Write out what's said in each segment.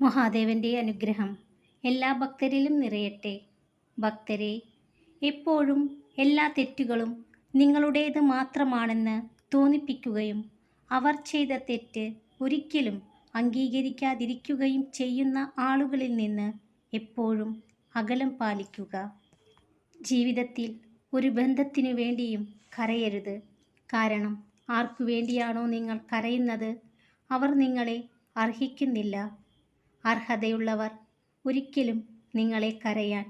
മഹാദേവന്റെ അനുഗ്രഹം എല്ലാ ഭക്തരിലും നിറയട്ടെ. ഭക്തരെ എപ്പോഴും എല്ലാ തെറ്റുകളും നിങ്ങളുടേത് മാത്രമാണെന്ന് തോന്നിപ്പിക്കുകയും അവർ ചെയ്ത തെറ്റ് ഒരിക്കലും അംഗീകരിക്കാതിരിക്കുകയും ചെയ്യുന്ന ആളുകളിൽ നിന്ന് എപ്പോഴും അകലം പാലിക്കുക. ജീവിതത്തിൽ ഒരു ബന്ധത്തിനു വേണ്ടിയും കരയരുത്. കാരണം ആർക്കു വേണ്ടിയാണോ നിങ്ങൾ കരയുന്നത്? അവർ നിങ്ങളെ അർഹിക്കുന്നില്ല. അർഹതയുള്ളവർ ഒരിക്കലും നിങ്ങളെ കരയാൻ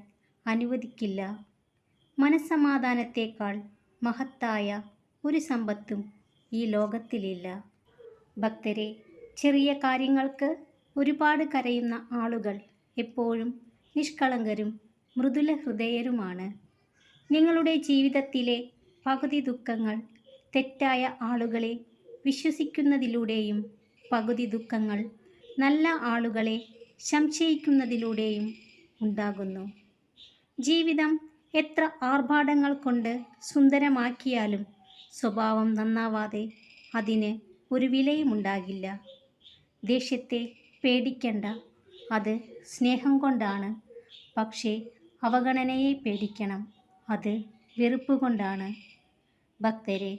അനുവദിക്കില്ല. മനസ്സമാധാനത്തേക്കാൾ മഹത്തായ ഒരു സമ്പത്തും ഈ ലോകത്തിലില്ല. ഭക്തരെ ചെറിയ കാര്യങ്ങൾക്ക് ഒരുപാട് കരയുന്ന ആളുകൾ എപ്പോഴും നിഷ്കളങ്കരും മൃദുല ഹൃദയരുമാണ് നിങ്ങളുടെ ജീവിതത്തിലെ പകുതി ദുഃഖങ്ങൾ തെറ്റായ ആളുകളെ വിശ്വസിക്കുന്നതിലൂടെയും പകുതി ദുഃഖങ്ങൾ നല്ല ആളുകളെ സംശയിക്കുന്നതിലൂടെയും ഉണ്ടാകുന്നു. ജീവിതം എത്ര ആർഭാടങ്ങൾ കൊണ്ട് സുന്ദരമാക്കിയാലും സ്വഭാവം നന്നാവാതെ അതിന് ഒരു വിലയുമുണ്ടാകില്ല. ദേഷ്യത്തെ പേടിക്കണ്ട. അത് സ്നേഹം കൊണ്ടാണ്. പക്ഷേ അവഗണനയെ പേടിക്കണം. അത് വെറുപ്പ് കൊണ്ടാണ്. ഭക്തരെ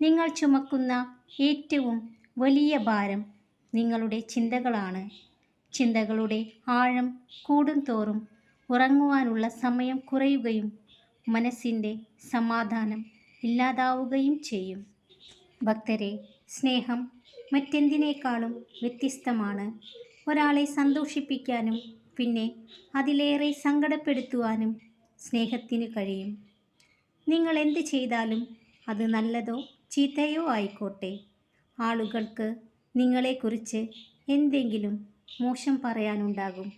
നിങ്ങൾ ചുമക്കുന്ന ഏറ്റവും വലിയ ഭാരം നിങ്ങളുടെ ചിന്തകളാണ്. ചിന്തകളുടെ ആഴം കൂടും തോറും ഉറങ്ങുവാനുള്ള സമയം കുറയുകയും മനസ്സിന്റെ സമാധാനം ഇല്ലാതാവുകയും ചെയ്യും. ഭക്തരെ സ്നേഹം മറ്റെന്തിനേക്കാളും വ്യത്യസ്തമാണ്. ഒരാളെ സന്തോഷിപ്പിക്കാനും പിന്നെ അതിലേറെ സങ്കടപ്പെടുത്തുവാനും സ്നേഹത്തിന് കഴിയും. നിങ്ങൾ എന്ത് ചെയ്താലും അത് നല്ലതോ ചീത്തയോ ആയിക്കോട്ടെ. ആളുകൾക്ക് നിങ്ങളെക്കുറിച്ച് എന്തെങ്കിലും മോശം പറയാനുണ്ടാകും.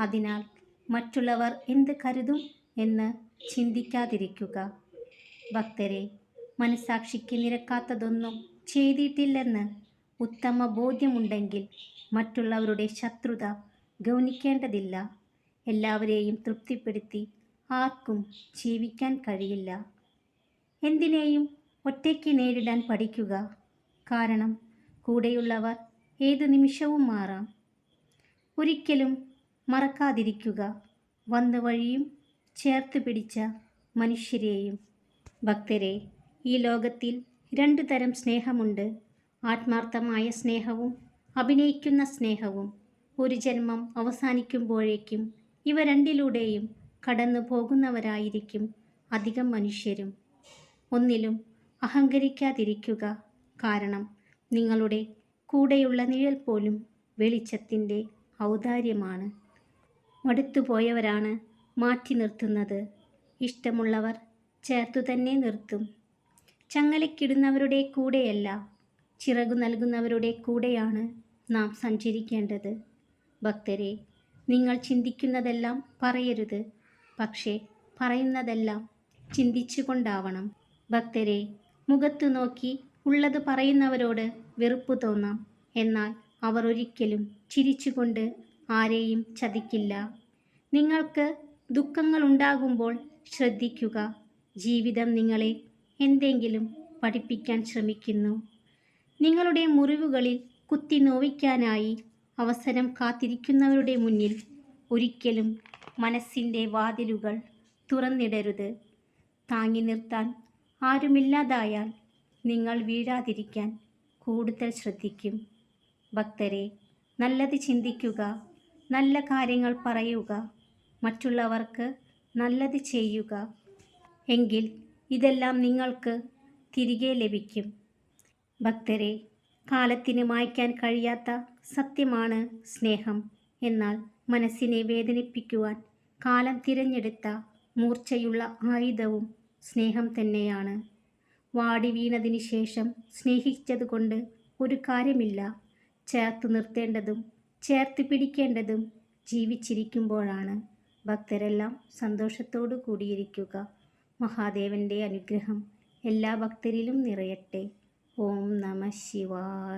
അതിനാൽ മറ്റുള്ളവർ എന്ത് കരുതും എന്ന് ചിന്തിക്കാതിരിക്കുക. ഭക്തരെ മനസാക്ഷിക്ക് നിരക്കാത്തതൊന്നും ചെയ്തിട്ടില്ലെന്ന് ഉത്തമ ബോധ്യമുണ്ടെങ്കിൽ മറ്റുള്ളവരുടെ ശത്രുത ഗൗനിക്കേണ്ടതില്ല. എല്ലാവരെയും തൃപ്തിപ്പെടുത്തി ആർക്കും ജീവിക്കാൻ കഴിയില്ല. എന്തിനേയും ഒറ്റയ്ക്ക് നേരിടാൻ പഠിക്കുക. കാരണം കൂടെയുള്ളവർ ഏത് നിമിഷവും മാറാം. ഒരിക്കലും മറക്കാതിരിക്കുക. വന്ന വഴിയും ചേർത്ത് പിടിച്ച മനുഷ്യരെയും. ഭക്തരെ ഈ ലോകത്തിൽ രണ്ടു തരം സ്നേഹമുണ്ട്. ആത്മാർത്ഥമായ സ്നേഹവും അഭിനയിക്കുന്ന സ്നേഹവും. ഒരു ജന്മം അവസാനിക്കുമ്പോഴേക്കും ഇവ രണ്ടിലൂടെയും കടന്നു പോകുന്നവരായിരിക്കും അധികം മനുഷ്യരും. ഒന്നിലും അഹങ്കരിക്കാതിരിക്കുക കാരണം നിങ്ങളുടെ കൂടെയുള്ള നിഴൽ പോലും വെളിച്ചത്തിന്റെ ഔദാര്യമാണ്. മടുത്തുപോയവരാണ് മാറ്റി നിർത്തുന്നത്. ഇഷ്ടമുള്ളവർ ചേർത്തു തന്നെ നിർത്തും. ചങ്ങലക്കിടുന്നവരുടെ കൂടെയല്ല ചിറകു നൽകുന്നവരുടെ കൂടെയാണ് നാം സഞ്ചരിക്കേണ്ടത്. ഭക്തരെ നിങ്ങൾ ചിന്തിക്കുന്നതെല്ലാം പറയരുത് പക്ഷേ പറയുന്നതെല്ലാം ചിന്തിച്ചുകൊണ്ടാവണം. ഭക്തരെ മുഖത്തു നോക്കി ഉള്ളത് പറയുന്നവരോട് വെറുപ്പ് തോന്നാം. എന്നാൽ അവർ ഒരിക്കലും ചിരിച്ചുകൊണ്ട് ആരെയും ചതിക്കില്ല. നിങ്ങൾക്ക് ദുഃഖങ്ങൾ ഉണ്ടാകുമ്പോൾ ശ്രദ്ധിക്കുക. ജീവിതം നിങ്ങളെ എന്തെങ്കിലും പഠിപ്പിക്കാൻ ശ്രമിക്കുന്നു. നിങ്ങളുടെ മുറിവുകളിൽ കുത്തി നോവിക്കാനായി അവസരം കാത്തിരിക്കുന്നവരുടെ മുന്നിൽ ഒരിക്കലും മനസ്സിന്റെ വാതിലുകൾ തുറന്നിടരുത്. താങ്ങി നിർത്താൻ ആരുമില്ലാതായാൽ നിങ്ങൾ വീഴാതിരിക്കാൻ കൂടുതൽ ശ്രദ്ധിക്കും. ഭക്തരെ നല്ലത് ചിന്തിക്കുക നല്ല കാര്യങ്ങൾ പറയുക മറ്റുള്ളവർക്ക് നല്ലത് ചെയ്യുക. എങ്കിൽ ഇതെല്ലാം നിങ്ങൾക്ക് തിരികെ ലഭിക്കും. ഭക്തരെ കാലത്തിന് മായ്ക്കാൻ കഴിയാത്ത സത്യമാണ് സ്നേഹം. എന്നാൽ മനസ്സിനെ വേദനിപ്പിക്കുവാൻ കാലം തിരഞ്ഞെടുത്ത മൂർച്ചയുള്ള ആയുധവും സ്നേഹം തന്നെയാണ്. വാടി വീണതിന് ശേഷം സ്നേഹിച്ചതുകൊണ്ട് ഒരു കാര്യമില്ല. ചേർത്ത് നിർത്തേണ്ടതും ചേർത്ത് പിടിക്കേണ്ടതും ജീവിച്ചിരിക്കുമ്പോഴാണ്. ഭക്തരെല്ലാം സന്തോഷത്തോടു കൂടിയിരിക്കുക. മഹാദേവന്റെ അനുഗ്രഹം എല്ലാ ഭക്തരിലും നിറയട്ടെ. ഓം നമ ശിവായ.